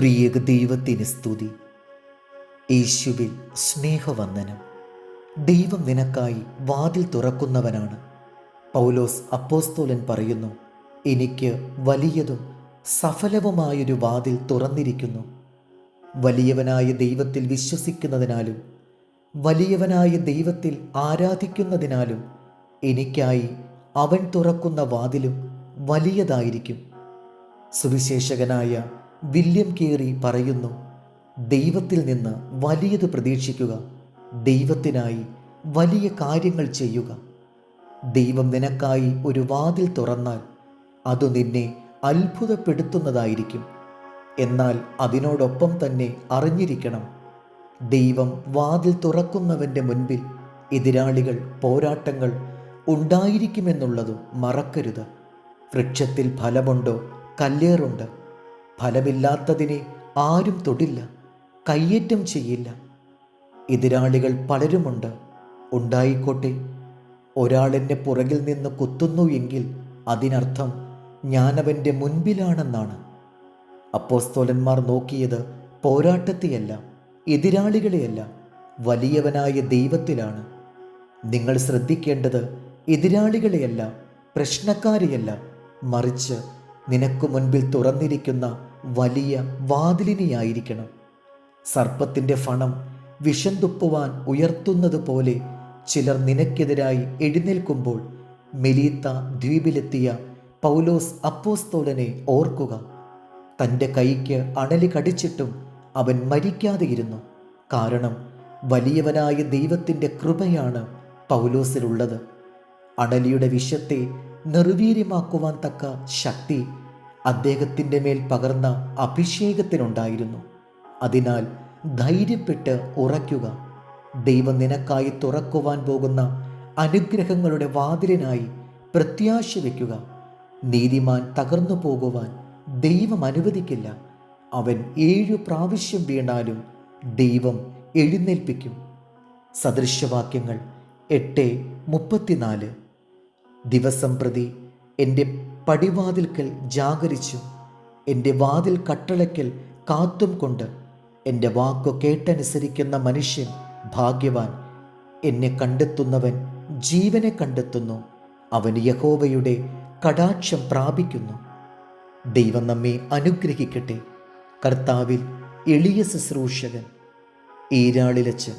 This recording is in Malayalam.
ത്രിയേക ദൈവത്തിന് സ്തുതി. യേശുവിൽ സ്നേഹവന്ദനം. ദൈവം നിനക്കായി വാതിൽ തുറക്കുന്നവനാണ്. പൗലോസ് അപ്പോസ്തോലൻ പറയുന്നു എനിക്ക് വലിയതും സഫലവുമായൊരു വാതിൽ തുറന്നിരിക്കുന്നു. വലിയവനായ ദൈവത്തിൽ വിശ്വസിക്കുന്നതിനാലും വലിയവനായ ദൈവത്തിൽ ആരാധിക്കുന്നതിനാലും എനിക്കായി അവൻ തുറക്കുന്ന വാതിലും വലിയതായിരിക്കും. സുവിശേഷകനായ വില്യം കേറി പറയുന്നു ദൈവത്തിൽ നിന്ന് വലിയത് പ്രതീക്ഷിക്കുക ദൈവത്തിനായി വലിയ കാര്യങ്ങൾ ചെയ്യുക. ദൈവം നിനക്കായി ഒരു വാതിൽ തുറന്നാൽ അത് നിന്നെ അത്ഭുതപ്പെടുത്തുന്നതായിരിക്കും. എന്നാൽ അതിനോടൊപ്പം തന്നെ അറിഞ്ഞിരിക്കണം ദൈവം വാതിൽ തുറക്കുന്നവന്റെ മുൻപിൽ എതിരാളികൾ പോരാട്ടങ്ങൾ ഉണ്ടായിരിക്കുമെന്നുള്ളതും മറക്കരുത്. വൃക്ഷത്തിൽ ഫലമുണ്ടോ? കല്ലേറുണ്ട്. ഫലമില്ലാത്തതിനെ ആരും തൊടില്ല കയ്യേറ്റം ചെയ്യില്ല. എതിരാളികൾ പലരുമുണ്ട്. ഉണ്ടായിക്കോട്ടെ ഒരാളെന്റെ എന്നെ പുറകിൽ നിന്ന് കുത്തുന്നു എങ്കിൽ അതിനർത്ഥം ഞാനവന്റെ മുൻപിലാണെന്നാണ്. അപ്പോസ്തോലന്മാർ നോക്കിയത് പോരാട്ടത്തെയല്ല എതിരാളികളെയല്ല വലിയവനായ ദൈവത്തിലാണ്. നിങ്ങൾ ശ്രദ്ധിക്കേണ്ടത് എതിരാളികളെയല്ല പ്രശ്നക്കാരെയല്ല. മറിച്ച് നിനക്ക് മുൻപിൽ തുറന്നിരിക്കുന്ന വലിയ വാതിലിനെയായിരിക്കണം. സർപ്പത്തിന്റെ ഫണം വിഷം ഉയർത്തുന്നത് പോലെ ചിലർ നിനക്കെതിരായി എഴുന്നേൽക്കുമ്പോൾ മെലീത്ത ദ്വീപിലെത്തിയ പൗലോസ് അപ്പോസ്തോലനെ ഓർക്കുക. തന്റെ കൈക്ക് അണലി കടിച്ചിട്ടും അവൻ മരിക്കാതെയിരുന്നു. കാരണം വലിയവനായ ദൈവത്തിന്റെ കൃപയാണ് പൗലോസിലുള്ളത്. അണലിയുടെ വിഷത്തെ നിർവീര്യമാക്കുവാൻ തക്ക ശക്തി അദ്ദേഹത്തിന്റെ മേൽ പകർന്ന അഭിഷേകത്തിനുണ്ടായിരുന്നു. അതിനാൽ ധൈര്യപ്പെട്ട് ഉറയ്ക്കുക. ദൈവം നിനക്കായി തുറക്കുവാൻ പോകുന്ന അനുഗ്രഹങ്ങളുടെ വാതിലിനായി പ്രത്യാശ വയ്ക്കുക നീതിമാൻ തകർന്നു പോകുവാൻ ദൈവം അനുവദിക്കില്ല. അവൻ ഏഴു പ്രാവശ്യം വീണാലും ദൈവം എഴുന്നേൽപ്പിക്കും. സദൃശവാക്യങ്ങൾ എട്ട് മുപ്പത്തിനാല്. ദിവസം പ്രതി എന്റെ പടിവാതിൽക്കൽ ജാഗരിച്ചു. എന്റെ വാതിൽ കട്ടളയ്ക്കൽ കാത്തും കൊണ്ട് എന്റെ വാക്കു കേട്ടനുസരിക്കുന്ന മനുഷ്യൻ ഭാഗ്യവാൻ. എന്നെ കണ്ടെത്തുന്നവൻ ജീവനെ കണ്ടെത്തുന്നു. അവൻ യഹോവയുടെ കടാക്ഷം പ്രാപിക്കുന്നു. ദൈവം നമ്മെ അനുഗ്രഹിക്കട്ടെ. കർത്താവിൽ എളിയ ശുശ്രൂഷകൻ. ഈരാളിലച്ച്